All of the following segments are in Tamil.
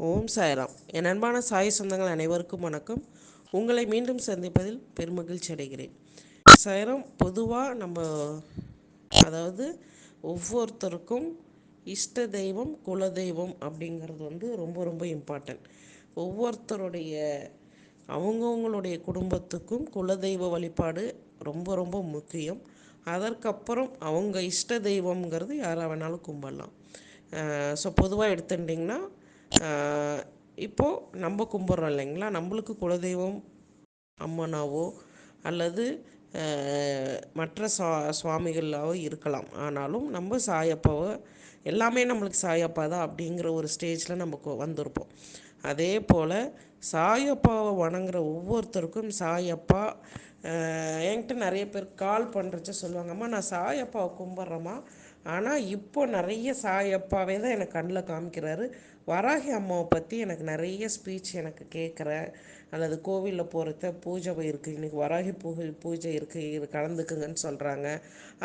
ஓம் சாய்ராம். என் அன்பான சாய் சொந்தங்கள் அனைவருக்கும் வணக்கம். உங்களை மீண்டும் சந்திப்பதில் பெருமகிழ்ச்சி அடைகிறேன். சாய்ராம் பொதுவாக நம்ம அதாவது ஒவ்வொருத்தருக்கும் இஷ்ட தெய்வம் குல தெய்வம் அப்படிங்கிறது வந்து ரொம்ப ரொம்ப இம்பார்ட்டன்ட் ஒவ்வொருத்தருடைய அவங்கவுங்களுடைய குடும்பத்துக்கும் குலதெய்வ வழிபாடு ரொம்ப ரொம்ப முக்கியம். அதற்கப்புறம் அவங்க இஷ்ட தெய்வம்ங்கிறது யாராக வேணாலும் கும்பிடலாம். ஸோ பொதுவாக எடுத்துட்டிங்கன்னா இப்போது நம்ம கும்பிட்றோம் இல்லைங்களா? நம்மளுக்கு குலதெய்வம் அம்மனாவோ அல்லது மற்ற சுவா சுவாமிகளாவோ இருக்கலாம். ஆனாலும் நம்ம சாயப்பாவை எல்லாமே நம்மளுக்கு சாயப்பா தான் அப்படிங்கிற ஒரு ஸ்டேஜில் நமக்கு வந்திருப்போம். அதே போல் சாயப்பாவை வணங்குற ஒவ்வொருத்தருக்கும் சாயப்பா என்கிட்ட நிறைய பேர் கால் பண்ணுறச்ச சொல்லுவாங்கம்மா நான் சாயப்பாவை கும்பிட்றேம்மா. ஆனால் இப்போ நிறைய சாயப்பாவே தான் எனக்கு கண்ணில் காமிக்கிறாரு. வராகி அம்மாவை பற்றி எனக்கு நிறைய ஸ்பீச் எனக்கு கேட்குறேன். அல்லது கோவிலில் போகிறத பூஜை இருக்குது இன்றைக்கி வராகி பூஜை பூஜை இருக்குது இது கலந்துக்குங்கன்னு சொல்கிறாங்க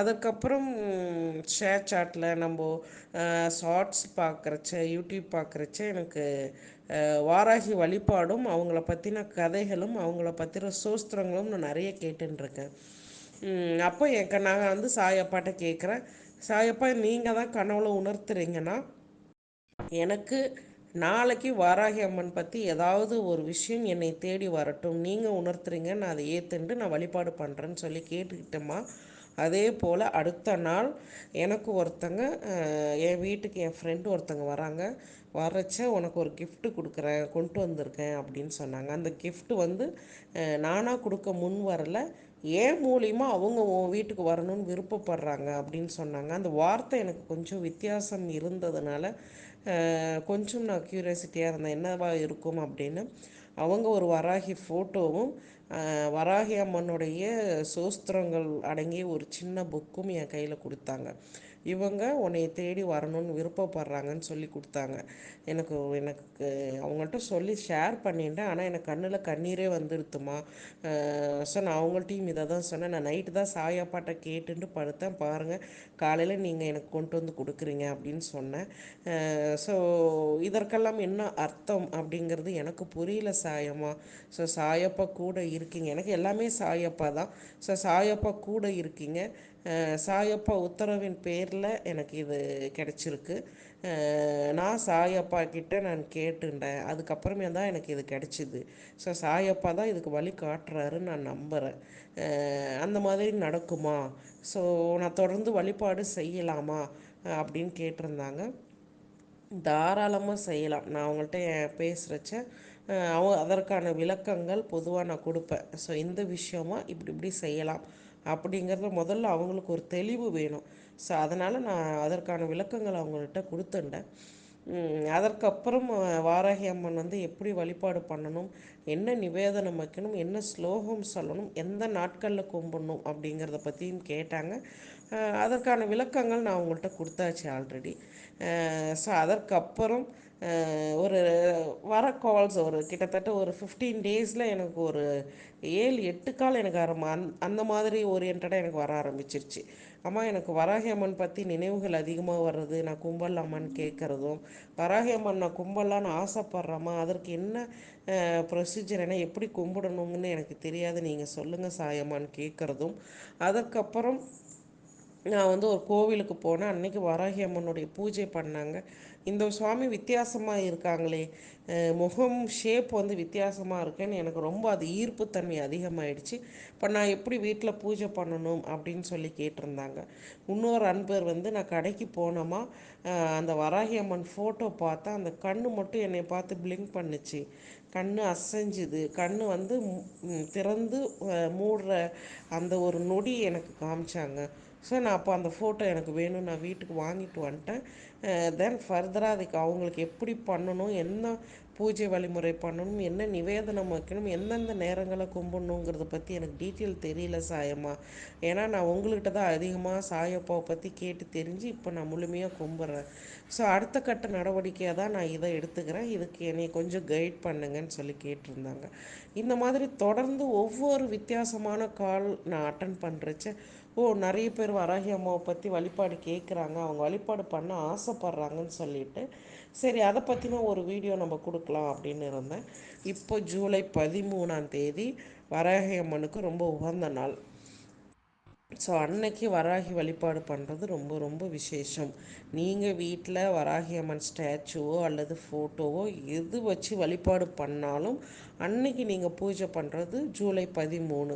அதுக்கப்புறம் ஷேர் சாட்டில் நம்ம ஷார்ட்ஸ் பார்க்குறச்ச யூடியூப் பார்க்குறச்ச எனக்கு வாராகி வழிபாடும் அவங்கள பற்றின கதைகளும் அவங்கள பற்றின சோஸ்திரங்களும் நான் நிறைய கேட்டுருக்கேன் அப்போ என் நான் வந்து சாயப்பாட்ட கேட்குறேன். சாயப்பா நீங்கள் தான் கனவுல உணர்த்துறீங்கன்னா எனக்கு நாளைக்கு வாராகி அம்மன் பற்றி ஏதாவது ஒரு விஷயம் என்னை தேடி வரட்டும். நீங்கள் உணர்த்துறீங்க நான் அதை ஏற்றுண்டு நான் வழிபாடு பண்ணுறேன்னு சொல்லி கேட்டுக்கிட்டேம்மா. அதே போல் அடுத்த நாள் எனக்கு ஒருத்தங்க என் வீட்டுக்கு என் ஃப்ரெண்டு ஒருத்தங்க வராங்க. வரச்ச உனக்கு ஒரு கிஃப்ட்டு கொடுக்குறேன் கொண்டு வந்திருக்கேன் அப்படின்னு சொன்னாங்க. அந்த கிஃப்ட்டு வந்து நானாக கொடுக்க முன் வரல. ஏன் மூலியமாக அவங்க உன் வீட்டுக்கு வரணும்னு விருப்பப்படுறாங்க அப்படின்னு சொன்னாங்க. அந்த வார்த்தை எனக்கு கொஞ்சம் வித்தியாசம் இருந்ததுனால கொஞ்சம் நான் க்யூரியாசிட்டியாக இருந்தேன். என்னவா இருக்கும் அப்படின்னு. அவங்க ஒரு வராகி ஃபோட்டோவும் வராகி அம்மனுடைய சோஸ்திரங்கள் அடங்கிய ஒரு சின்ன புக்கும் என் கையில் கொடுத்தாங்க. இவங்க உன்னை தேடி வரணும்னு விருப்பப்படுறாங்கன்னு சொல்லி கொடுத்தாங்க. எனக்கு எனக்கு அவங்கள்ட்ட சொல்லி ஷேர் பண்ணிட்டேன் ஆனால் எனக்கு கண்ணில் கண்ணீரே வந்துடுத்துமா ஸோ நான் அவங்கள்ட்டையும் இதை தான் சொன்னேன். நான் நைட்டு தான் சாயாப்பாட்டை கேட்டுட்டு படுத்தேன். பாருங்கள் காலையில் நீங்கள் எனக்கு கொண்டு வந்து கொடுக்குறீங்க அப்படின்னு சொன்னேன். ஸோ இதற்கெல்லாம் என்ன அர்த்தம் அப்படிங்கிறது எனக்கு புரியல சாயமா ஸோ சாயப்பா கூட இருக்கீங்க. எனக்கு எல்லாமே சாயப்பா தான். ஸோ சாயப்பா கூட இருக்கீங்க. சாயப்பா உத்தரவின் பேரில் எனக்கு இது கிடச்சிருக்கு. நான் சாயப்பா கிட்ட நான் கேட்டுட்டேன் அதுக்கப்புறமே தான் எனக்கு இது கிடச்சிது. ஸோ சாயப்பா தான் இதுக்கு வழி காட்டுறாருன்னு நான் நம்புகிறேன் அந்த மாதிரி நடக்குமா? ஸோ நான் தொடர்ந்து வழிபாடு செய்யலாமா? அப்படின்னு கேட்டிருந்தாங்க. தாராளமாக செய்யலாம். நான் அவங்கள்ட்ட பேசுகிறச்ச அவங்க அதற்கான விளக்கங்கள் பொதுவாக நான் கொடுப்பேன். ஸோ இந்த விஷயமா இப்படி இப்படி செய்யலாம். அப்படிங்கிறத முதல்ல அவங்களுக்கு ஒரு தெளிவு வேணும். ஸோ அதனால் நான் அதற்கான விளக்கங்கள் அவங்கள்ட்ட கொடுத்துட்டேன். அதற்கப்புறம் வாராகி அம்மன் வந்து எப்படி வழிபாடு பண்ணணும் என்ன நிவேதனம் வைக்கணும் என்ன ஸ்லோகம் சொல்லணும் எந்த நாட்களில் கும்பிடணும் அப்படிங்கிறத பற்றியும் கேட்டாங்க. அதற்கான விளக்கங்கள் நான் அவங்கள்ட்ட கொடுத்தாச்சு ஆல்ரெடி ஸோ அதற்கப்புறம் ஒரு வர கால்ஸ் ஒரு கிட்டத்தட்ட ஒரு ஃபிஃப்டீன் டேஸில் எனக்கு ஒரு ஏழு எட்டு கால் எனக்கு ஆரம்ப அந் அந்த மாதிரி ஓரியன்டாக எனக்கு வர ஆரம்பிச்சிருச்சு. அம்மா எனக்கு வராகி அம்மன் பற்றி நினைவுகள் அதிகமாக வர்றது நான் கும்பலாமான்னு கேட்குறதும் வராகி அம்மன் நான் கும்பலான்னு ஆசைப்பட்றேம்மா அதற்கு என்ன ப்ரொசீஜர் என்ன எப்படி கும்பிடணுங்கன்னு எனக்கு தெரியாது நீங்கள் சொல்லுங்கள் சாயம்மான்னு கேட்குறதும் அதுக்கப்புறம் நான் வந்து ஒரு கோவிலுக்கு போனேன். அன்னைக்கு வராகி அம்மனுடைய பூஜை பண்ணாங்க. இந்த சுவாமி வித்தியாசமாக இருக்காங்களே. முகம் ஷேப் வந்து வித்தியாசமாக இருக்குன்னு எனக்கு ரொம்ப அது ஈர்ப்புத்தன்மை அதிகமாகிடுச்சு இப்போ நான் எப்படி வீட்டில் பூஜை பண்ணணும் அப்படின்னு சொல்லி கேட்டிருந்தாங்க. இன்னொரு அன்பர் வந்து நான் கடைக்கு போனோமா அந்த வராகி அம்மன் ஃபோட்டோ பார்த்தா அந்த கண்ணு மட்டும் என்னை பார்த்து பிளிங்க் பண்ணுச்சு. கண் அசைஞ்சுது. கண் வந்து திறந்து மூடுற அந்த ஒரு நொடி எனக்கு காமிச்சாங்க. ஸோ நான் அப்போ அந்த ஃபோட்டோ எனக்கு வேணும் நான் வீட்டுக்கு வாங்கிட்டு வந்துட்டேன். தென் ஃபர்தராக அதுக்கு அவங்களுக்கு எப்படி பண்ணணும் என்ன பூஜை வழிமுறை பண்ணணும் என்ன நிவேதனம் வைக்கணும் எந்தெந்த நேரங்களை கும்பிடணுங்கிறத பற்றி எனக்கு டீட்டெயில் தெரியல சாயம்மா. ஏன்னா நான் உங்கள்கிட்ட தான் அதிகமாக சாயப்பாவை பற்றி கேட்டு தெரிஞ்சு இப்போ நான் முழுமையாக கும்பிட்றேன். ஸோ அடுத்த கட்ட நடவடிக்கையாக தான் நான் இதை எடுத்துக்கிறேன். இதுக்கு என்னை கொஞ்சம் கைட் பண்ணுங்கன்னு சொல்லி கேட்டிருந்தாங்க. இந்த மாதிரி தொடர்ந்து ஒவ்வொரு வித்தியாசமான கால் நான் அட்டன் பண்ணுறச்ச ஓ நிறைய பேர் வராகி அம்மாவை பற்றி வழிபாடு கேட்குறாங்க அவங்க வழிபாடு பண்ண ஆசைப்பட்றாங்கன்னு சொல்லிட்டு சரி அதை பற்றின ஒரு வீடியோ நம்ம கொடுக்கலாம் அப்படின்னு இருந்தேன். இப்போ ஜூலை பதிமூணாம் தேதி வராகி அம்மனுக்கு ரொம்ப உகந்த நாள். ஸோ அன்னைக்கு வராகி வழிபாடு பண்ணுறது ரொம்ப ரொம்ப விசேஷம். நீங்கள் வீட்டில் வராகி அம்மன் ஸ்டாச்சுவோ அல்லது ஃபோட்டோவோ எது வச்சு வழிபாடு பண்ணாலும் அன்னைக்கு நீங்கள் பூஜை பண்ணுறது ஜூலை பதிமூணு.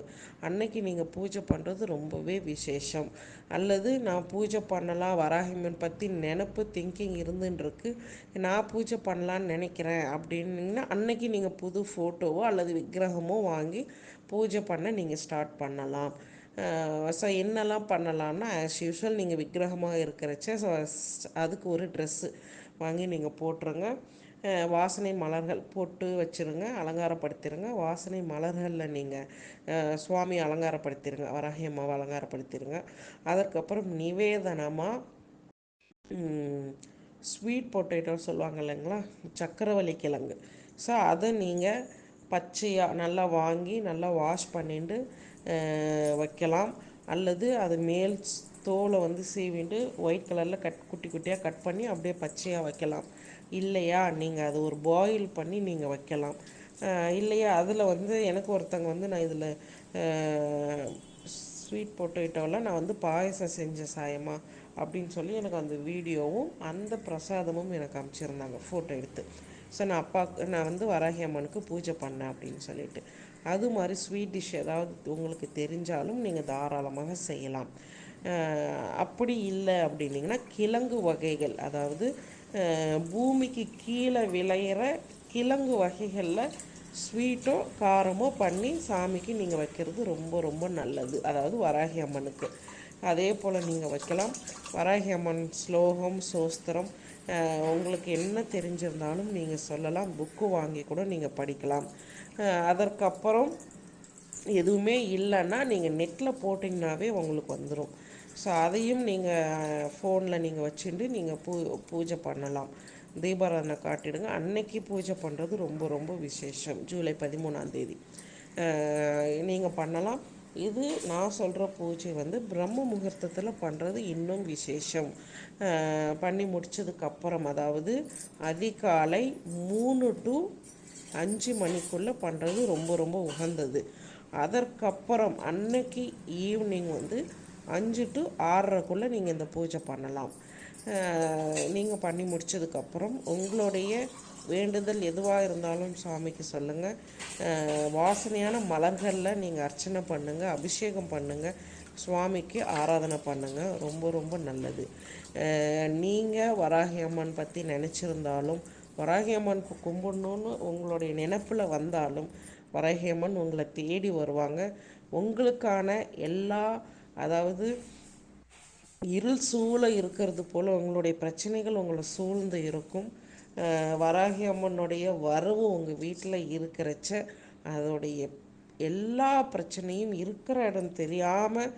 அன்னைக்கு நீங்கள் பூஜை பண்ணுறது ரொம்பவே விசேஷம். அல்லது நான் பூஜை பண்ணலாம் வராகிமன் பற்றி நினப்பு திங்கிங் இருந்துருக்கு நான் பூஜை பண்ணலான்னு நினைக்கிறேன் அப்படின்னிங்கன்னா அன்னைக்கு நீங்கள் புது ஃபோட்டோவோ அல்லது விக்கிரகமோ வாங்கி பூஜை பண்ண நீங்கள் ஸ்டார்ட் பண்ணலாம். ஸோ என்னெல்லாம் பண்ணலான்னா ஆஸ் யூஷுவல் நீங்கள் விக்கிரகமாக இருக்கிறச்ச ஸோ அதுக்கு ஒரு ட்ரெஸ்ஸு வாங்கி நீங்கள் போட்டுருங்க. வாசனை மலர்கள் போட்டு வச்சுருங்க அலங்காரப்படுத்திடுங்க வாசனை மலர்களில் நீங்கள் சுவாமி அலங்காரப்படுத்திடுங்க வராகி அம்மாவை அலங்காரப்படுத்திடுங்க அதற்கப்புறம் நிவேதனமாக ஸ்வீட் பொட்டேட்டோ சொல்லுவாங்க இல்லைங்களா? சக்கரவள்ளி கிழங்கு. ஸோ அதை நீங்கள் பச்சையாக நல்லா வாங்கி நல்லா வாஷ் பண்ணிட்டு வைக்கலாம். அல்லது அது மேல் தோலை வந்து சீவிட்டு ஒயிட் கலரில் கட் குட்டி குட்டியாக கட் பண்ணி அப்படியே பச்சையாக வைக்கலாம். இல்லையா? நீங்கள் அது ஒரு பாயில் பண்ணி நீங்கள் வைக்கலாம். இல்லையா? அதில் வந்து எனக்கு ஒருத்தங்க வந்து நான் இதில் ஸ்வீட் பொட்டேட்டோவில் நான் வந்து பாயசம் செஞ்ச சாயமா அப்படின்னு சொல்லி எனக்கு அந்த வீடியோவும் அந்த பிரசாதமும் எனக்கு அமைச்சிருந்தாங்க ஃபோட்டோ எடுத்து. ஸோ நான் அப்பா நான் வந்து வராகி அம்மனுக்கு பூஜை பண்ணேன் அப்படின்னு சொல்லிட்டு. அது மாதிரி ஸ்வீட் டிஷ் ஏதாவது உங்களுக்கு தெரிஞ்சாலும் நீங்கள் தாராளமாக செய்யலாம். அப்படி இல்லை அப்படின்னிங்கன்னா கிழங்கு வகைகள் அதாவது பூமிக்கு கீழே விளையிற கிழங்கு வகைகளில் ஸ்வீட்டோ காரமோ பண்ணி சாமிக்கு நீங்கள் வைக்கிறது ரொம்ப ரொம்ப நல்லது. அதாவது வராகி அம்மனுக்கு. அதே போல் நீங்கள் வைக்கலாம். வராகி அம்மன் ஸ்லோகம் சோஸ்திரம் உங்களுக்கு என்ன தெரிஞ்சிருந்தாலும் நீங்கள் சொல்லலாம். புக்கு வாங்கி கூட நீங்கள் படிக்கலாம். அதற்கப்புறம் எதுவுமே இல்லைன்னா நீங்கள் நெட்டில் போட்டிங்கனாவே உங்களுக்கு வந்துடும். ஸோ அதையும் நீங்கள் ஃபோனில் நீங்கள் வச்சுட்டு நீங்கள் பூ பூஜை பண்ணலாம். தீபாராதனை காட்டிடுங்க. அன்னைக்கு பூஜை பண்ணுறது ரொம்ப ரொம்ப விசேஷம். ஜூலை பதிமூணாந்தேதி நீங்கள் பண்ணலாம். இது நான் சொல்கிற பூஜை வந்து பிரம்ம முகூர்த்தத்தில் பண்ணுறது இன்னும் விசேஷம். பண்ணி முடித்ததுக்கப்புறம் அதாவது அதிகாலை மூணு டு அஞ்சு மணிக்குள்ளே பண்ணுறது ரொம்ப ரொம்ப உகந்தது. அதற்கப்புறம் அன்னைக்கு ஈவினிங் வந்து அஞ்சு டு ஆறரைக்குள்ளே நீங்கள் இந்த பூஜை பண்ணலாம். நீங்கள் பண்ணி முடித்ததுக்கப்புறம் உங்களுடைய வேண்டுதல் எதுவாக இருந்தாலும் சாமிக்கு சொல்லுங்கள் வாசனையான மலர்களில் நீங்கள் அர்ச்சனை பண்ணுங்கள் அபிஷேகம் பண்ணுங்கள் சுவாமிக்கு ஆராதனை பண்ணுங்கள் ரொம்ப ரொம்ப நல்லது. நீங்கள் வராகி அம்மன் பற்றி நினச்சிருந்தாலும் வராகி அம்மன் கும்பிடணுன்னு உங்களுடைய நினப்பில் வந்தாலும் வராகி அம்மன் உங்களை தேடி வருவாங்க. உங்களுக்கான எல்லா அதாவது இருள் சூழ இருக்கிறது போல் உங்களுடைய பிரச்சனைகள் உங்களை சூழ்ந்து இருக்கும். வராகி அம்மனுடைய வரவு உங்கள் வீட்டில் இருக்கிறச்ச அதோடைய எல்லா பிரச்சனையும் இருக்கிற இடம் தெரியாமல்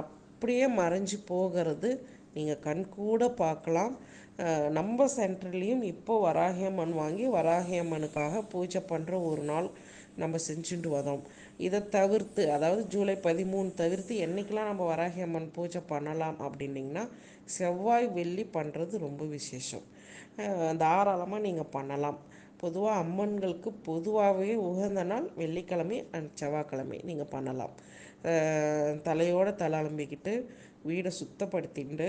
அப்படியே மறைஞ்சு போகிறது. நீங்கள் கண்கூட பார்க்கலாம். நம்ம சென்டர்லேயும் இப்போ வராகியம்மன் வாங்கி வராகியம்மனுக்காக பூஜை பண்ணுற ஒரு நாள் நம்ம செஞ்சுட்டு வரோம் இதை தவிர்த்து அதாவது ஜூலை பதிமூணு தவிர்த்து என்றைக்கெலாம் நம்ம வராகியம்மன் பூஜை பண்ணலாம் அப்படின்னிங்கன்னா செவ்வாய் வெள்ளி பண்ணுறது ரொம்ப விசேஷம். தாராளமாக நீங்கள் பண்ணலாம். பொதுவாக அம்மன்களுக்கு பொதுவாகவே உகந்த நாள் வெள்ளிக்கிழமை அண்ட் செவ்வாய்க்கிழமை நீங்கள் பண்ணலாம். தலையோடு தலை அலம்பிக்கிட்டு வீடை சுத்தப்படுத்திட்டு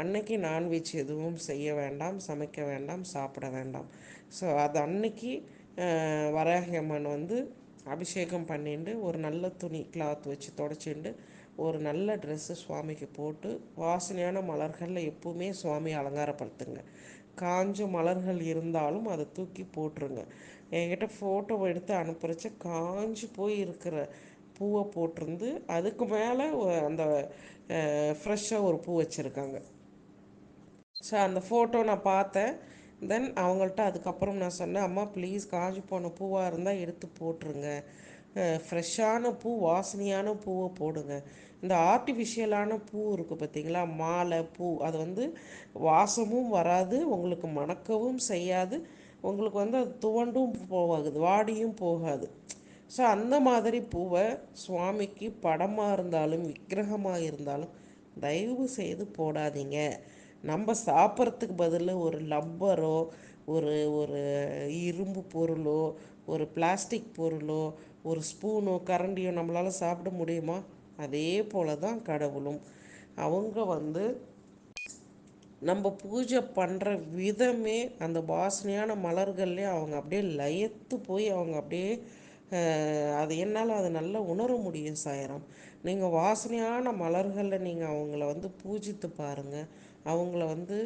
அன்னைக்கு நான்வெஜ் எதுவும் செய்ய வேண்டாம் சமைக்க வேண்டாம் சாப்பிட வேண்டாம். ஸோ அது அன்னைக்கு வராகி அம்மன் வந்து அபிஷேகம் பண்ணிட்டு ஒரு நல்ல துணி கிளாத் வச்சு தொடச்சிண்டு ஒரு நல்ல ட்ரெஸ்ஸு சுவாமிக்கு போட்டு வாசனையான மலர்களில் எப்பவுமே சுவாமி அலங்காரப்படுத்துங்க. காஞ்ச மலர்கள் இருந்தாலும் அதை தூக்கி போட்டுருங்க. என்கிட்ட ஃபோட்டோ எடுத்து அனுப்புகிறச்ச காஞ்சி போய் இருக்கிற பூவை போட்டிருந்து அதுக்கு மேலே அந்த ஃப்ரெஷ்ஷாக ஒரு பூ வச்சுருக்காங்க. ஸோ அந்த ஃபோட்டோ நான் பார்த்தேன். தென் அவங்கள்ட்ட அதுக்கப்புறம் நான் சொன்னேன் அம்மா ப்ளீஸ் காஞ்சி போன பூவாக இருந்தால் எடுத்து போட்டுருங்க. ஃப்ரெஷ்ஷான பூ வாசனையான பூவை போடுங்க. இந்த ஆர்டிஃபிஷியலான பூ இருக்குது பார்த்தீங்களா? மாலை பூ. அது வந்து வாசமும் வராது உங்களுக்கு மணக்கவும் செய்யாது. உங்களுக்கு வந்து அது துவண்டும் போகாது வாடியும் போகாது. ஸோ அந்த மாதிரி பூவை சுவாமிக்கு படமாக இருந்தாலும் விக்கிரகமாக இருந்தாலும் தயவு செய்து போடாதீங்க. நம்ம சாப்பிட்றதுக்கு பதில் ஒரு லப்பரோ ஒரு ஒரு இரும்பு பொருளோ ஒரு பிளாஸ்டிக் பொருளோ ஒரு ஸ்பூனோ கரண்டியோ நம்மளால் சாப்பிட முடியுமா? அதே போல தான் கடவுளும். அவங்க வந்து நம்ம பூஜை பண்ணுற விதமே அந்த வாசனையான மலர்கள்லேயே அவங்க அப்படியே லயத்து போய் அவங்க அப்படியே அது என்னால் அதை நல்லா உணர முடியும் சாயிரம். நீங்கள் வாசனையான மலர்களில் நீங்கள் அவங்கள வந்து பூஜித்து பாருங்கள் அவங்கள வந்து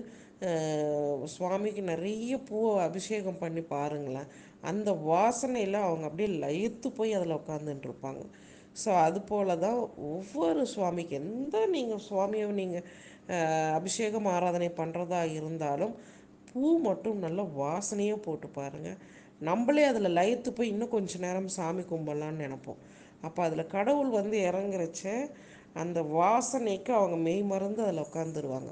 சுவாமிக்கு நிறைய பூவை அபிஷேகம் பண்ணி பாருங்களேன். அந்த வாசனையில் அவங்க அப்படியே லயித்து போய் அதில் உட்காந்துட்டுருப்பாங்க ஸோ அது போல தான் ஒவ்வொரு சுவாமிக்கு எந்த நீங்கள் சுவாமியை நீங்கள் அபிஷேகம் ஆராதனை பண்ணுறதா இருந்தாலும் பூ மட்டும் நல்ல வாசனையாக போட்டு பாருங்கள் நம்மளே அதில் லயத்து போய் இன்னும் கொஞ்சம் நேரம் சாமி கும்பலான்னு நினப்போம். அப்போ அதில் கடவுள் வந்து இறங்குறச்ச அந்த வாசனைக்கு அவங்க மெய் மறந்து அதில் உட்காந்துருவாங்க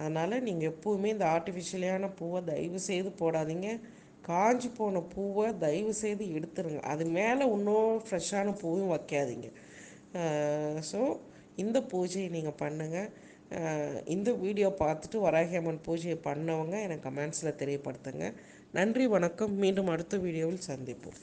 அதனால் நீங்கள் எப்போவுமே இந்த ஆர்டிஃபிஷியலான பூவை தயவு செய்து போடாதீங்க. காஞ்சி போன பூவை தயவு செய்து எடுத்துருங்க. அது மேலே இன்னும் ஃப்ரெஷ்ஷான பூவும் வைக்காதீங்க. ஸோ இந்த பூஜையை நீங்கள் பண்ணுங்கள் இந்த வீடியோ பார்த்துட்டு வராகியம்மன் பூஜையை பண்ணவங்க எனக்கு கமெண்ட்ஸில் தெரியப்படுத்துங்க. நன்றி வணக்கம். மீண்டும் அடுத்த வீடியோவில் சந்திப்போம்.